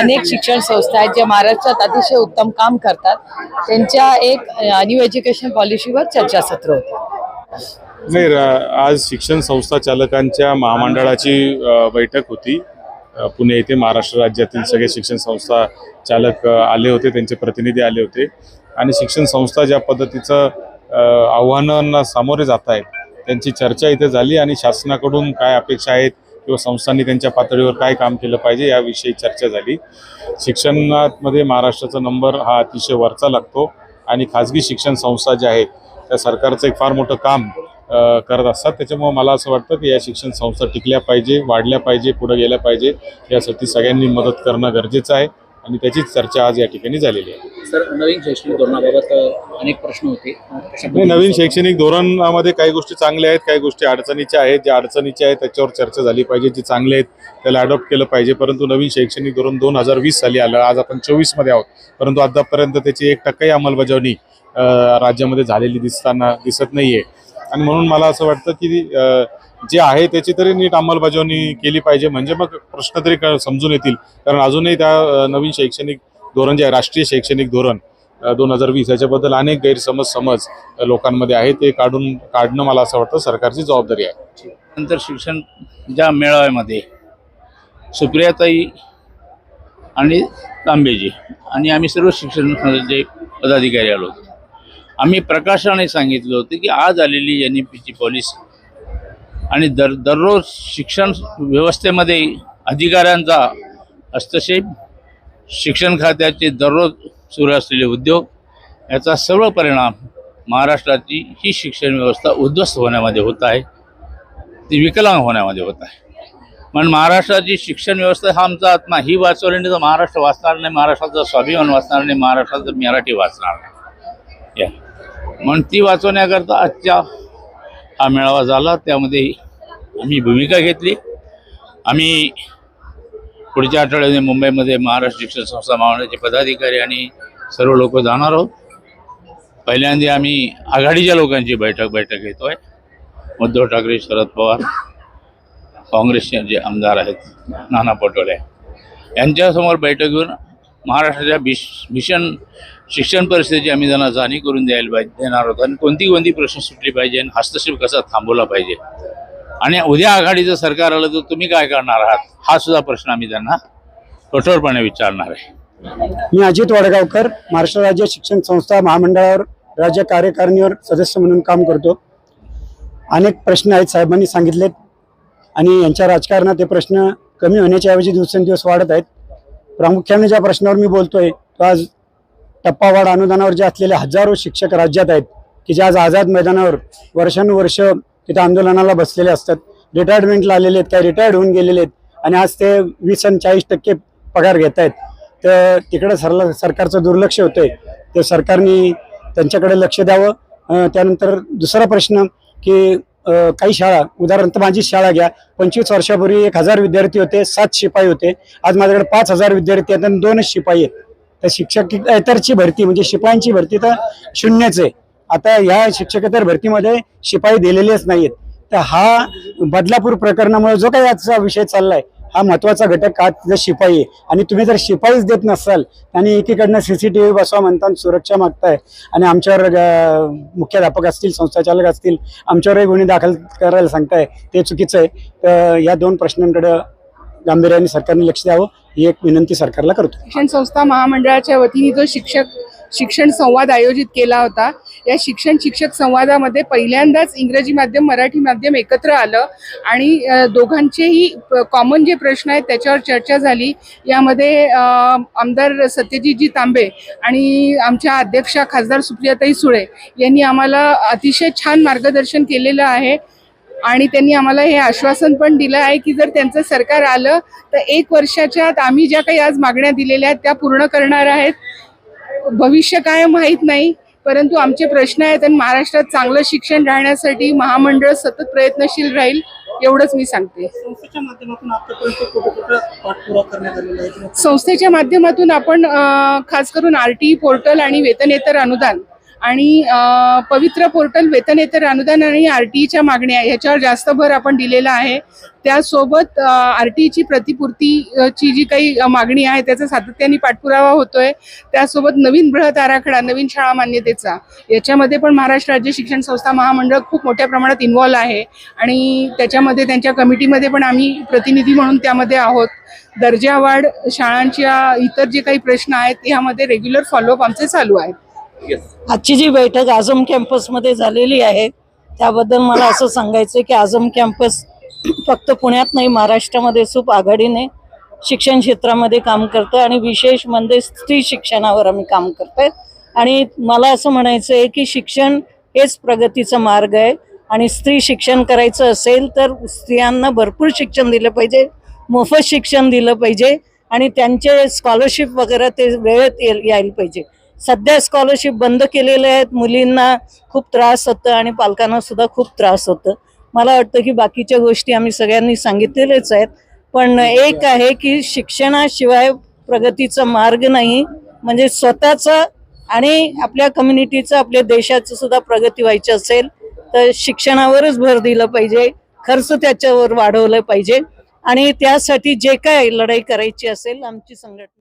अनेक शिक्षण संस्था आहेत ज्या महाराष्ट्रात अतिशय उत्तम काम करतात. त्यांच्या एक न्यू एज्युकेशन पॉलिसीवर चर्चासत्र होतं. नाही आज शिक्षण संस्था चालकांच्या महामंडळाची बैठक होती. पुणे येथे महाराष्ट्र राज्यातील सगळे शिक्षण संस्था चालक आले होते. त्यांचे प्रतिनिधी आले होते. आणि शिक्षण संस्था ज्या पद्धतीचं आव्हानांना सामोरे जात आहेत त्यांची चर्चा इथे झाली आणि शासनाकडून काय अपेक्षा आहेत किंवा संस्थांनी त्यांच्या पातळीवर काय काम केलं पाहिजे याविषयी चर्चा झाली. शिक्षणामध्ये महाराष्ट्राचा नंबर हा अतिशय वरचा लागतो आणि खाजगी शिक्षण संस्था ज्या आहेत त्या सरकारचं एक फार मोठं काम करत असतात. त्याच्यामुळं मला असं वाटतं की या शिक्षण संस्था टिकल्या पाहिजे वाढल्या पाहिजे पुढे गेल्या पाहिजे. यासाठी सगळ्यांनी मदत करणं गरजेचं आहे. आणि त्याचीच चर्चा आज या ठिकाणी झालेली आहे. सर नवीन शैक्षणिक धोरणाबाबत अनेक प्रश्न होते. नाही, नवीन शैक्षणिक धोरणामध्ये काही गोष्टी चांगल्या आहेत काही गोष्टी अडचणीच्या आहेत. ज्या अडचणीच्या आहेत त्याच्यावर चर्चा झाली पाहिजे. जे चांगले आहेत त्याला अडॉप्ट केलं पाहिजे. परंतु नवीन शैक्षणिक धोरण दोन हजार वीस साली आलं. आज आपण चोवीसमध्ये आहोत. परंतु आतापर्यंत त्याची एक टक्काही अंमलबजावणी अ, राज्यामध्ये झालेली दिसताना दिसत नाहीये. आणि म्हणून मला असं वाटतं की अ, जे आहे त्याची तरी नीट अंमलबजावणी केली पाहिजे. म्हणजे मग प्रश्न तरी समजून येतील. कारण अजूनही त्या नवीन शैक्षणिक धोरण जे आहे राष्ट्रीय शैक्षणिक धोरण दोन हजार वीस याच्याबद्दल अनेक गैरसमज समज लोकांमध्ये आहे. ते काढून काढणं मला असं वाटतं सरकारची जबाबदारी आहे. नंतर शिक्षण ज्या मेळाव्यामध्ये सुप्रियाताई आणि तांबेजी आणि आम्ही सर्व शिक्षण जे पदाधिकारी आलो होतो. आम्ही प्रकाशाने सांगितलं होतं की आज आलेली एन ई पीची पॉलिसी आणि दर दररोज शिक्षण व्यवस्थेमध्ये अधिकाऱ्यांचा हस्तक्षेप शिक्षण खात्याचे दररोज सुरू असलेले उद्योग याचा सर्व परिणाम महाराष्ट्राची ही शिक्षण व्यवस्था उद्ध्वस्त होण्यामध्ये होत आहे. ती विकलांग होण्यामध्ये होत आहे. पण महाराष्ट्राची शिक्षण व्यवस्था हा आमचा आत्मा ही वाचवली नाही तर महाराष्ट्र वाचणार नाही महाराष्ट्राचा स्वाभिमान वाचणार नाही महाराष्ट्राचं मराठी वाचणार नाही. या. म्हणून ती वाचवण्याकरता आजच्या हा मेळावा झाला. त्यामध्ये आम्ही भूमिका घेतली. आम्ही पुढच्या आठवड्याने मुंबईमध्ये महाराष्ट्र शिक्षण संस्था महामंडळाचे पदाधिकारी आणि सर्व लोक जाणार आहोत. पहिल्यांदा आम्ही आघाडीच्या लोकांची बैठक बैठक घेतो आहे उद्धव ठाकरे शरद पवार काँग्रेसचे जे आमदार आहेत नाना पटोले. यांच्यासमोर बैठक घेऊन महाराष्ट्राच्या भीष भीषण शिक्षण परिस्थितीची आम्ही त्यांना जाणीव करून द्यायला पाहिजे देणार आहोत. आणि कोणती कोणती प्रश्न सुटली पाहिजे आणि हस्तक्षेप कसा थांबवला पाहिजे. आणि उद्या आघाडीचं सरकार आलं तर तुम्ही काय करणार आहात? हा सुद्धा प्रश्न आम्ही त्यांना कठोरपणे विचारणार आहे. मी अजित वाडगावकर महाराष्ट्र राज्य शिक्षण संस्था महामंडळावर राज्य कार्यकारिणीवर सदस्य म्हणून काम करतो. अनेक प्रश्न आहेत साहेबांनी सांगितलेत आणि यांच्या राजकारणात हे प्रश्न कमी होण्याच्या ऐवजी दिवसेंदिवस वाढत आहेत. प्रामुख्याने ज्या प्रश्नावर मी बोलतोय तो आज टप्पावाढ अनुदानावर जे असलेले हजारो शिक्षक राज्यात आहेत की जे आज आझाद मैदानावर वर्षानुवर्ष तिथे आंदोलनाला बसलेले असतात. रिटायरमेंटला आलेले आहेत काही रिटायर्ड होऊन गेलेले आहेत आणि आज ते वीस आणि चाळीस टक्के पगार घेत आहेत. तर तिकडे सरला सरकारचं दुर्लक्ष होतंय. ते सरकारने त्यांच्याकडे लक्ष द्यावं. त्यानंतर दुसरा प्रश्न की काही शाळा उदाहरणार्थ माझी शाळा घ्या पंचवीस वर्षापूर्वी एक हजार विद्यार्थी होते सात शिपाई होते. आज माझ्याकडे पाच हजार विद्यार्थी आहेत आणि दोनच शिपाई आहेत. तर शिक्षक इतरची भरती म्हणजे शिपायांची भरती तर शून्यच आहे. आता ह्या शिक्षकेतर भरतीमध्ये शिपाई दिलेलेच नाहीत तर हा बदलापूर प्रकरणामुळे जो काही आजचा विषय चाललाय हा महत्त्वाचा घटक आज जर शिपाई आहे? आणि तुम्ही जर शिपाईच देत नसाल आणि एकीकडनं सी सी टी व्ही बसवा म्हणता सुरक्षा मागताय. आणि आमच्यावर मुख्याध्यापक असतील संस्थाचालक असतील आमच्यावरही गुन्हे दाखल करायला सांगताय ते चुकीचं आहे. तर या दोन प्रश्नांकडे गांभीर्याने सरकारने लक्ष द्यावं ही एक विनंती सरकारला करतो. शिक्षण संस्था महामंडळाच्या वतीने जो शिक्षक शिक्षण संवाद आयोजित केला होता या शिक्षण शिक्षक संवादामध्ये पहिल्यांदाच इंग्रजी माध्यम मराठी माध्यम एकत्र आलं आणि दोघांचेही कॉमन जे प्रश्न आहेत त्याच्यावर चर्चा झाली. यामध्ये आमदार सत्यजितजी तांबे आणि आमच्या अध्यक्षा खासदार सुप्रियाताई सुळे यांनी आम्हाला अतिशय छान मार्गदर्शन केलेलं आहे आणि त्यांनी आम्हाला हे आश्वासन पण दिलं आहे की जर त्यांचं सरकार आलं तर एक वर्षाच्या आत आम्ही ज्या काही आज मागण्या दिलेल्या आहेत त्या पूर्ण करणार आहेत. भविष्य काय माहीत नाही. परंतु आमचे प्रश्न आहेत आणि महाराष्ट्रात चांगलं शिक्षण राहण्यासाठी महामंडळ सतत प्रयत्नशील राहील एवढंच मी सांगते. संस्थेच्या माध्यमातून आपण खास करून आर टी पोर्टल आणि वेतनेतर अनुदान आणि पवित्र पोर्टल वेतनेतर अनुदान आणि आर टीईच्या मागण्या ह्याच्यावर जास्त भर आपण दिलेला आहे. त्यासोबत आर टीईची प्रतिपूर्तीची जी काही मागणी आहे त्याचा सातत्याने पाठपुरावा होतोय. त्यासोबत नवीन बृहत आराखडा नवीन शाळा मान्यतेचा याच्यामध्ये पण महाराष्ट्र राज्य शिक्षण संस्था महामंडळ खूप मोठ्या प्रमाणात इन्व्हॉल्व आहे. आणि त्याच्यामध्ये त्यांच्या कमिटीमध्ये पण आम्ही प्रतिनिधी म्हणून त्यामध्ये आहोत. दर्जावाढ शाळांच्या इतर जे काही प्रश्न आहेत यामध्ये रेग्युलर फॉलोअप आमचे चालू आहेत. आजची जी बैठक आझम कॅम्पसमध्ये झालेली आहे त्याबद्दल मला असं सांगायचं की आझम कॅम्पस फक्त पुण्यात नाही महाराष्ट्रामध्ये खूप आघाडीने शिक्षण क्षेत्रामध्ये काम करतं आणि विशेष म्हणजे स्त्री शिक्षणावर आम्ही काम करतोय. आणि मला असं म्हणायचं आहे की शिक्षण हेच प्रगतीचा मार्ग आहे आणि स्त्री शिक्षण करायचं असेल तर स्त्रियांना भरपूर शिक्षण दिलं पाहिजे मोफत शिक्षण दिलं पाहिजे आणि त्यांचे स्कॉलरशिप वगैरे ते वेळेत यायला पाहिजे. सध्या स्कॉलरशिप बंद केलेले आहेत. मुलींना खूप त्रास होतं आणि पालकांना सुद्धा खूप त्रास होतं. मला वाटतं की बाकीच्या गोष्टी आम्ही सगळ्यांनी सांगितलेलेच आहेत. पण एक आहे की शिक्षणाशिवाय प्रगतीचा मार्ग नाही. म्हणजे स्वतःचा आणि आपल्या कम्युनिटीचं आपल्या देशाचं सुद्धा प्रगती व्हायची असेल तर शिक्षणावरच भर दिलं पाहिजे. खर्च त्याच्यावर वाढवलं पाहिजे. आणि त्यासाठी जे काय लढाई करायची असेल आमची संघटना